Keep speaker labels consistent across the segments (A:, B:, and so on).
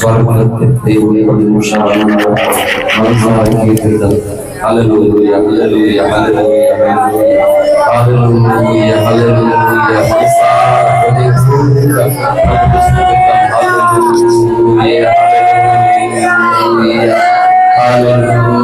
A: স্বর্গতে উনি মুসলমান মানুষরা কি করতেন hallelujah hallelujah hallelujah hallelujah hallelujah hallelujah hallelujah hallelujah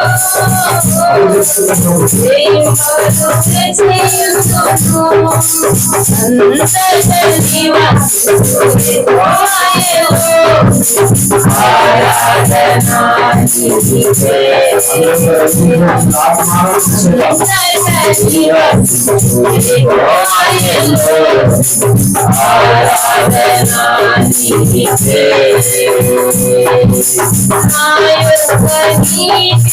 A: I will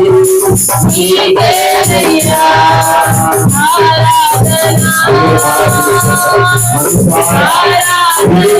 A: ఆరాధన ఆరాధన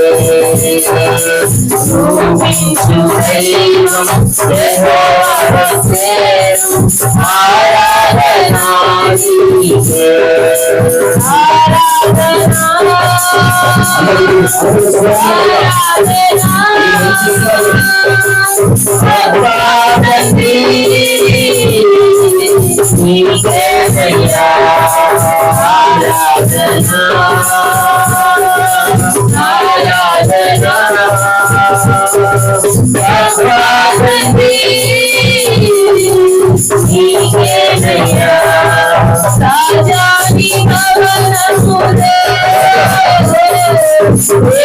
A: instruímos, desobedecemos, hora de nós viver.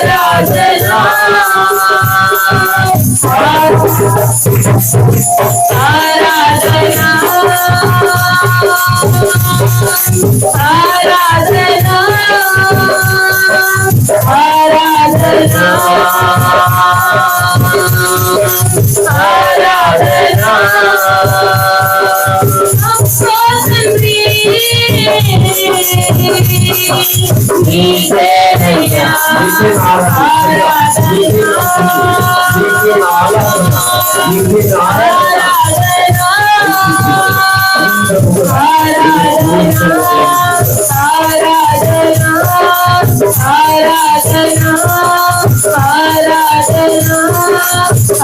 B: Aradhana Aradhana Nitin Aradhana, Nitin Aradhana, Nitin Aradhana, Nitin Aradhana.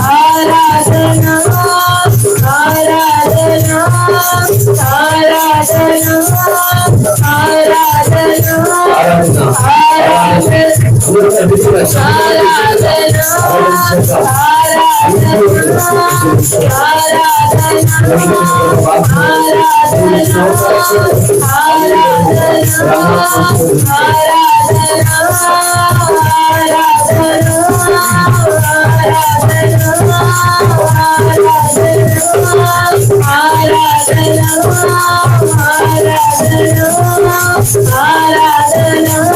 B: Aradhana, Aradhana, Aradhana, Aradhana. Aradhana, Aradhana, Aradhana, Aradhana, Aradhana, Aradhana,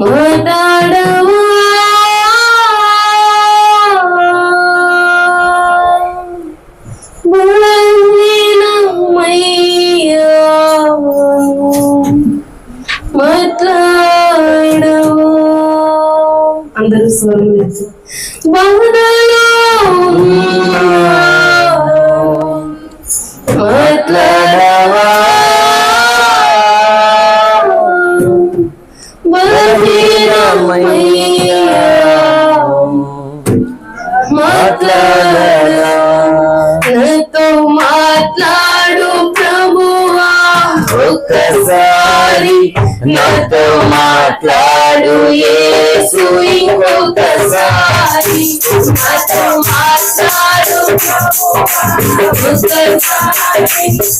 B: ಮಾತಾಡ నాతో మాట్లాడు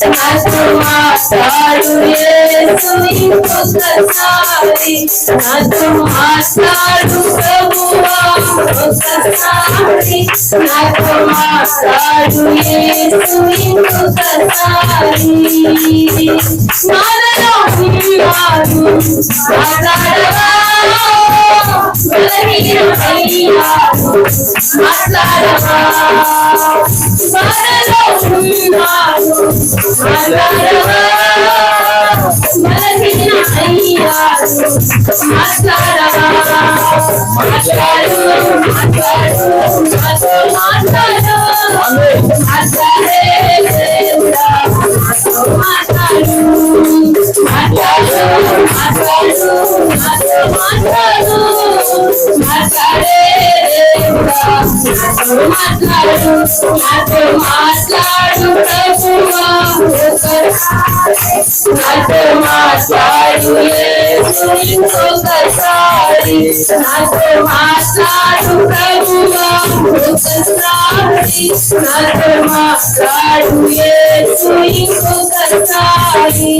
B: నాతో మాట్లాడు నాతో మాట్లాడు ప్రభువా ఒక్కసారి నాతో మాట్లాడు యేసు ఇంకొకసారి. ఉన్నాడు మాట్లాడవా బలహీనమయ్యాడు మాట్లాడవా మనలో ఉన్నాడు మాట్లాడవా బలహీనమయ్యాడు మాట్లాడవా మాట్లాడు మాట్లాడు నాతో మాట్లాడు నాతో మాట్లాడు ప్రభువా నాతో మాట్లాడు యేసు ఇంకొకసారి నాతో మాట్లాడు ప్రభువా ఒకసారి నాతో మాట్లాడు యేసు ఇంకొకసారి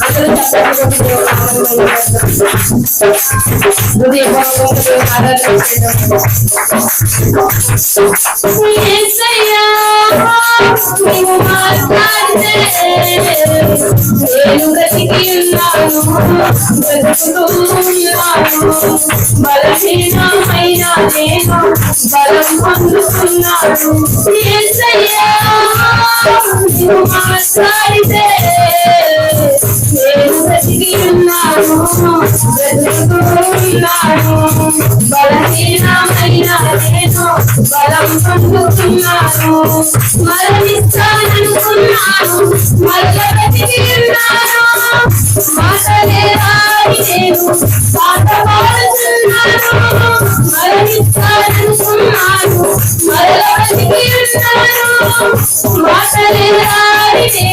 B: అందరూ చెప్పండి హృదయ భావంతో ఆరాధన యేసయ్యా మాట్లాడితే నేను బ్రతికి ఉన్నాను బ్రతుకుతూ ఉన్నాను బలహీనమైన నేను బలం పొందుతున్నాను యేసయ్యా మాట్లాడితే బలహీనమైన నేను బలం పొందుతున్నాను మరణిస్తాననుకున్నాను మళ్ళీ బ్రతికి మాటలే రాని నేను పాట పాడుతున్నాను మరణిస్తాననుకున్నాను మళ్ళీ బ్రతికి మాటలే రాని నేను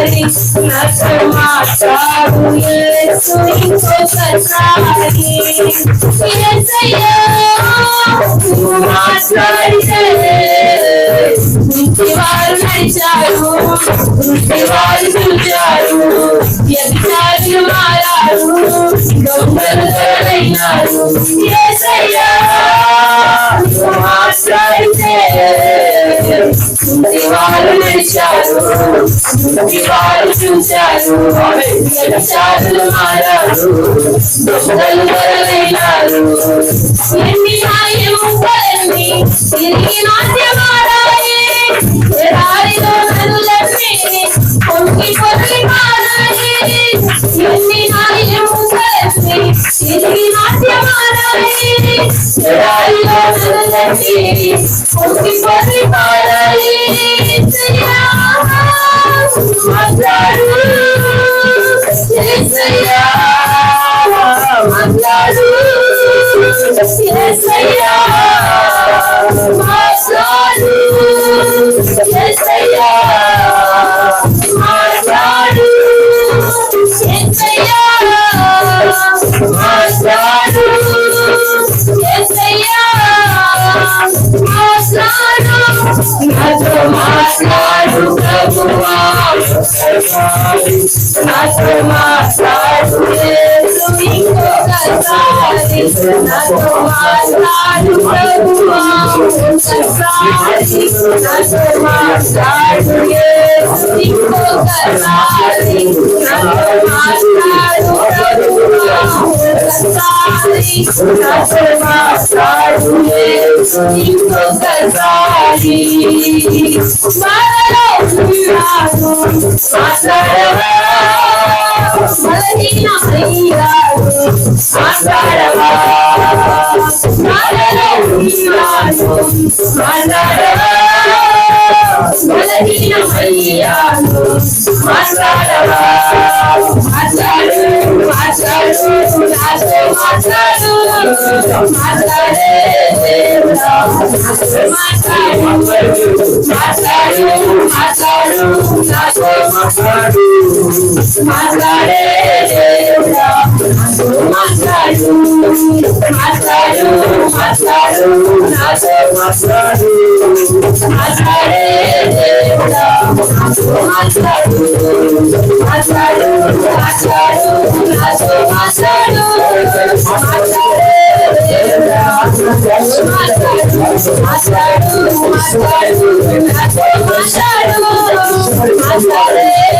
B: ఒకసారి నాతో మాట్లాడు యేసు యేసయ్యా నువ్వు మాట్లాడితే నడిచారు చూచారు వ్యభిచారులు మారారు దొంగలు యేసయ్యా నువ్వు మాట్లాడితే దివాలు నడిచారు దివాలు చూశారు. చాలు మారారు. దొంగలు దొరైనారు ఎన్ని న్యాయములన్నీ తిరిగి నాట్యమాడాయి? ఎడారిలో నదులన్నీ పొంగి పొర్లి నదులన్నీ మాట్లాడు మాట్లాడు మాట్లాడు Thank you. Maravilhoso, maravilhoso. మాట్లాడు యేసు ఇంకొకసారి నాతో మాట్లాడు ప్రభువా ఒకసారి నాతో మాట్లాడు యేసు ఇంకొకసారి నాతో మాట్లాడు ప్రభువా ఒకసారి నాతో మాట్లాడు యేసు ఇంకొకసారి బాధలో ఉన్నాను మాట్లాడవా బలహీన అయ్యాడు మాట్లాడవా బాధలో ఉన్నాను మాట్లాడవా والذين خيانوا عسلوا عسلوا عسلوا عسلوا عسلوا عسلوا عسلوا عسلوا عسلوا మాట్లాడు నాతో మాట్లాడు మాట్లాడే దేవుడా మాట్లాడు మాట్లాడు మాట్లాడు నాతో మాట్లాడు మాట్లాడే దేవుడా మాట్లాడు మాట్లాడు మాట్లాడు నాతో మాట్లాడు మాట్లాడే దేవుడా మాట్లాడు మాట్లాడు మాట్లాడు నాతో మాట్లాడు మాట్లాడే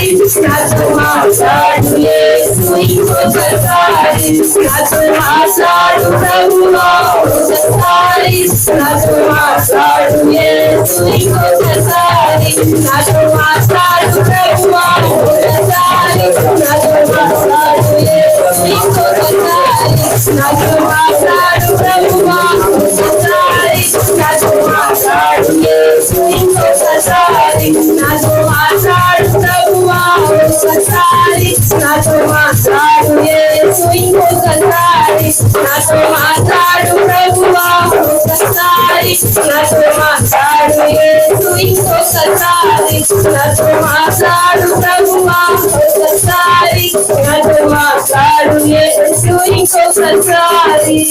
B: Paris, do mãos azuis, muitos altares, nas mãos azuis, altares, nas mãos azuis, muitos altares, nas mãos azuis, altares, nas mãos azuis. Nawa Satalis na tumatalo Yesu'y mo satalis na tumatalo Nawa Satalis na tumatalo Yesu'y mo satalis na tumatalo Nawa Satalis na tumatalo Yesu'y mo satalis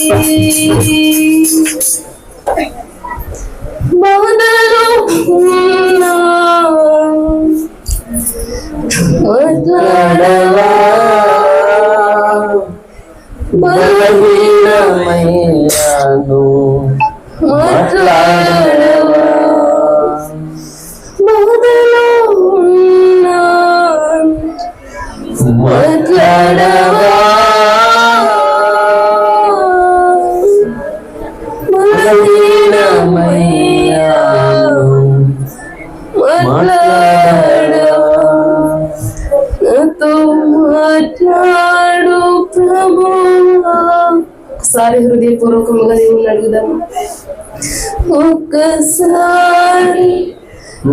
B: Mauna lang
A: మాట్లాడవా బలహీనమయ్యాను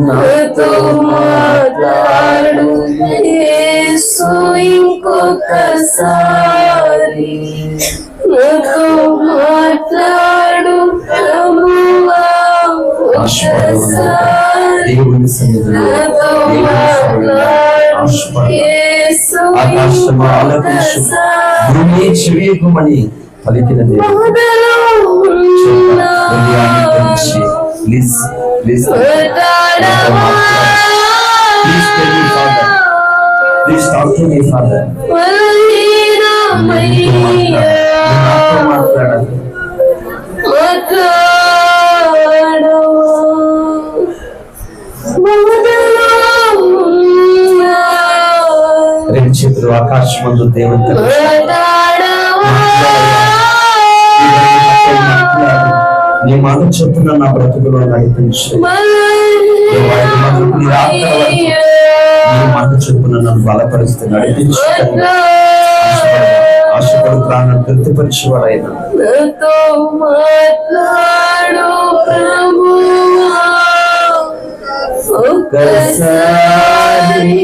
B: నాతో మాట్లాడు యేసు ఇంకొకసారి నాతో మాట్లాడు ప్రభువా ఒక్కసారి
C: దేవుని సన్నిధిలో
B: నాతో
C: దేవుని సన్నిధిలో
B: మాట్లాడు
C: ఆశపడదాం.
B: యేసు
C: ఆకాశము ఆలకించు
B: ఇంకొకసారి
C: భూమి చెవియకుమని పలికిన దేవుడు
B: బాధలో ఉన్నా
C: హృదయాన్ని తెరిచి ప్లీజ్ ప్లీజ్
B: మాట్లాడవా
C: please tell me father please talk to me father
B: బలహీనమయ్యా
C: నాతో మాట్లాడాలి
B: మాట్లాడవా బాధలో ఉన్నా
C: రెండు చేతులు ఆకాశమందు దేవుని నీ మాట చొప్పున నా బ్రతుకులో నడిపించు నీ మాట చొప్పున నన్ను బలపరిస్తే నడిపించు. ఆశపడు ప్రాణం తృప్తిపరిచేవాడైనా
B: నాతో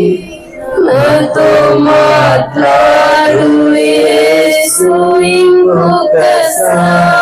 B: నాతో మాట్లాడు యేసు ఇంకొకసారి.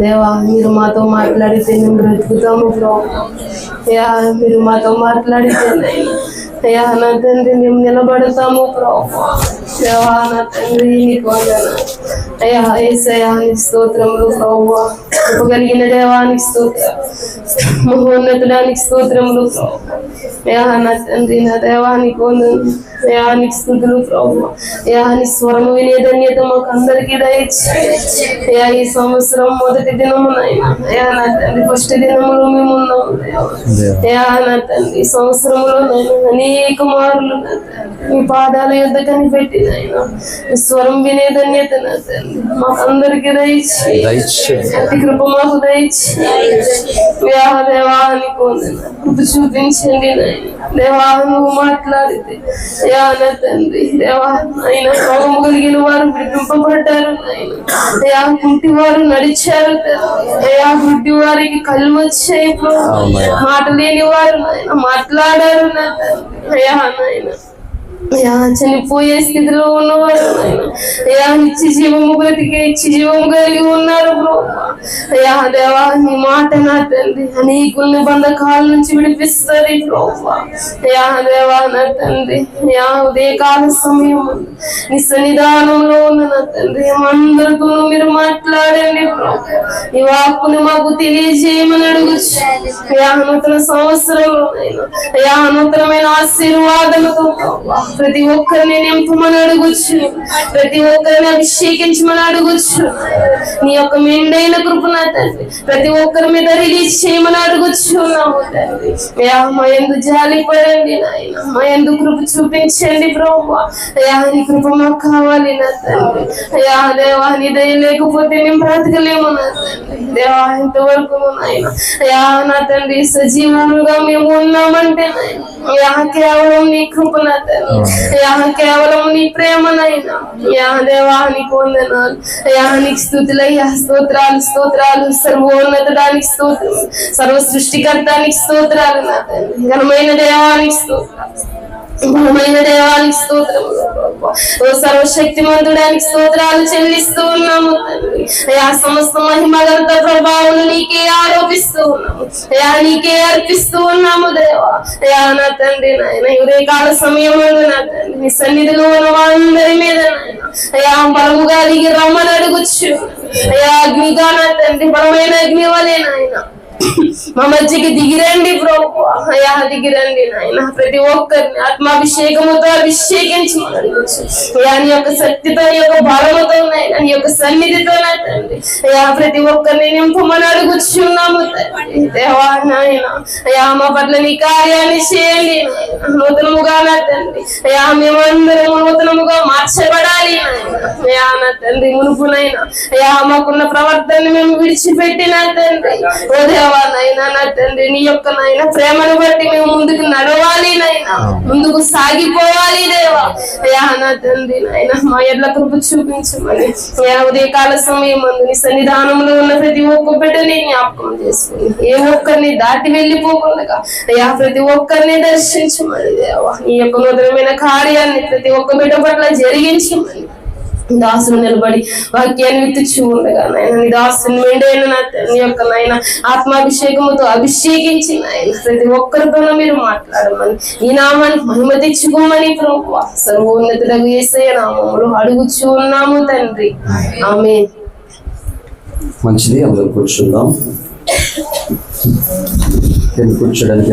B: దేవా మీరు మాతో మాట్లాడితే మేము బ్రతుకుతాము ప్రభు అయ్యా మీరు మాతో మాట్లాడితే అయ్యా నా తండ్రి మేము నిలబడతాము ప్రభు దేవా నా తండ్రి నీకు వందనాలు. అయ్యా ఏసయానికి స్తోత్రములు ప్రభు కలిగిన దేవానికి స్తోత్రం. మహోన్నతుడానికి స్తోత్రములు ప్రభు అయ్యా నా తండ్రి నా దేవానికి వందనాలు. అయ్యా నీకు స్థుతులు ప్రభు. అయ్యా నీ స్వరము వినే ధన్యత మాకు అందరికీ దయచేయండి. అయ్యా ఈ సంవత్సరం మొదటి దినము నాయన అయ్యా నా తండ్రి ఫస్ట్ దినములో మేము ఉన్నాము దేవా. నా తండ్రి ఈ సంవత్సరంలో అనేక మార్లు మీ పాదాల యుద్ధ కనిపెట్టి నాయన మీ స్వరం వినే ధన్యత నా తండ్రి మాకు అందరికీ అతి కృప మాకు దయచేయండి. దేవా దేవానికి. కృప చూపించండి దేవా నువ్వు మాట్లాడితే అయ్యా నా తండ్రి దేవా ఆయన రోగము కలిగిన వారు విడిపింపబడ్డారు అయ్యా కుంటి వారు నడిచారు. అయ్యా గుడ్డి వారికి కళ్ళు వచ్చాయి. మాట లేని వారు మాట్లాడారు నా తండ్రి అయ్యా నాయన అయ్యా చనిపోయే స్థితిలో ఉన్నవారు అయ్యా నిత్య జీవము బ్రతికే నిత్య జీవము కలిగి ఉన్నారు ప్రభు. అయ్యా దేవా నీ మాట నా తండ్రి అనేకుల్ని బంధకాల నుంచి విడిపిస్తుంది ప్రభు. అయ్యా దేవా నా తండ్రి అయ్యా ఉదయకాల సమయం నీ సన్నిధానంలో ఉన్న నా తండ్రి అందరితో మీరు మాట్లాడండి ప్రభు. ఈ వాక్కుని మాకు తెలియజేయమని అడుగుచ్చు అయ్యా నూతన సంవత్సరంలో అయ్యా నూతనమైన ఆశీర్వాదాలతో ప్రతి ఒక్కరిని నింపమని అడుగుచ్చు. ప్రతి ఒక్కరిని అభిషేకించమని అడుగుచ్చు. నీ యొక్క మెండైన కృప నా తండ్రి. ప్రతి ఒక్కరి మీద రిలీజ్ చేయమని అడుగుచ్చు. తండ్రి. మా ఎందు జాలి పడండి నాయన. మా ఎందు కృప చూపించండి ప్రభు అయ్యా నీ కృప మాకు కావాలి నా తండ్రి. అయ్యా దేవా నీ దయ లేకపోతే మేము బ్రతకలేము నా తండ్రి. దేవా ఇంతవరకు నాయన. అయ్యా నా తండ్రి సజీవంగా మేము ఉన్నామంటే నాయన. కేవలం నీ కృప నా తండ్రి. అయ్యా కేవలం నీ ప్రేమనైనా నాయన అయ్యా దేవా నీకు వందనాలు. అయ్యా నీకు స్థుతులయ్యా స్తోత్రాలు స్తోత్రాలు. సర్వోన్నతుడానికి స్తోత్రం సర్వ సృష్టికర్తానికి స్తోత్రాలు నా ఘనమైన దేవానికి స్తోత్రాలు బలమైన దేవానికి స్తోత్రములు. సర్వశక్తి ఓ సర్వశక్తిమంతుడానికి స్తోత్రాలు చెల్లిస్తూ ఉన్నాము తండ్రి. అయా సమస్త మహిమ ఘనత ప్రభావం నీకే ఆరోపిస్తూ ఉన్నాము. అయా నీకే అర్పిస్తూ ఉన్నాము దేవా. అయా నా తండ్రి నాయన ఉదయకాల సమయం నా తండ్రి నీ సన్నిధిలో ఉన్న వాళ్ళందరి మీద నాయన అయా బలముగా దిగి రమ్మని అడుగుచ్చు అయా అగ్నిగా నా తండ్రి బలమైన అగ్ని వలే నాయన మా మధ్యకి దిగిరండి ప్రభు. అయా దిగిరండి నాయన. ప్రతి ఒక్కరిని ఆత్మాభిషేకముతో అభిషేకించి అయా నీ యొక్క శక్తితో నీ యొక్క బలముతో నాయన నీ యొక్క సన్నిధితో నా తండ్రి. అయా ప్రతి ఒక్కరిని నింపమని అడుగుచున్నాము తండ్రి. దేవా నాయన అయా మా పట్ల నీ కార్యాన్ని చేయండి నాయన. నూతనముగా నా తండ్రి. అయా మేమందరము నూతనముగా మార్చబడాలి నాయన. అయా నా తండ్రి మునుపునైనా. అయా మాకున్న ప్రవర్తన మేము విడిచిపెట్టిన తండ్రి. ఓ దేవా నాయనా నా తండ్రి నీ యొక్క నాయన ప్రేమను బట్టి మేము ముందుకు నడవాలి నాయన ముందుకు సాగిపోవాలి దేవా. అయా నా తండ్రి నాయన మా ఎడ్ల కృప చూపించమని. ఉదయకాల సమయం అందు నీ సన్నిధానంలో ఉన్న ప్రతి ఒక్క బిడ్డని జ్ఞాపకం చేసుకుని ఏ ఒక్కరిని దాటి వెళ్ళిపోకుండా అయా ప్రతి ఒక్కరిని దర్శించమని దేవా. నీ యొక్క నూతనమైన కార్యాన్ని ప్రతి ఒక్క బిడ్డ పట్ల జరిగించమని. దాసులు నిలబడి వాక్యాన్ని విత్తుచు ఉండగా నాయన నీ దాసుని మెండైన నా యొక్క నాయన ఆత్మాభిషేకముతో అభిషేకించి నాయన ప్రతి ఒక్కరితోనూ మీరు మాట్లాడమని ఈ నామానికి మహిమ తెచ్చుకోమని ప్రభు సర్వోన్నతులకు ఏసయ్య నామములు అడుగుచూ ఉన్నాము తండ్రి. ఆమె
A: మంచిది అందరూ కూర్చుందాం. కూర్చోడానికి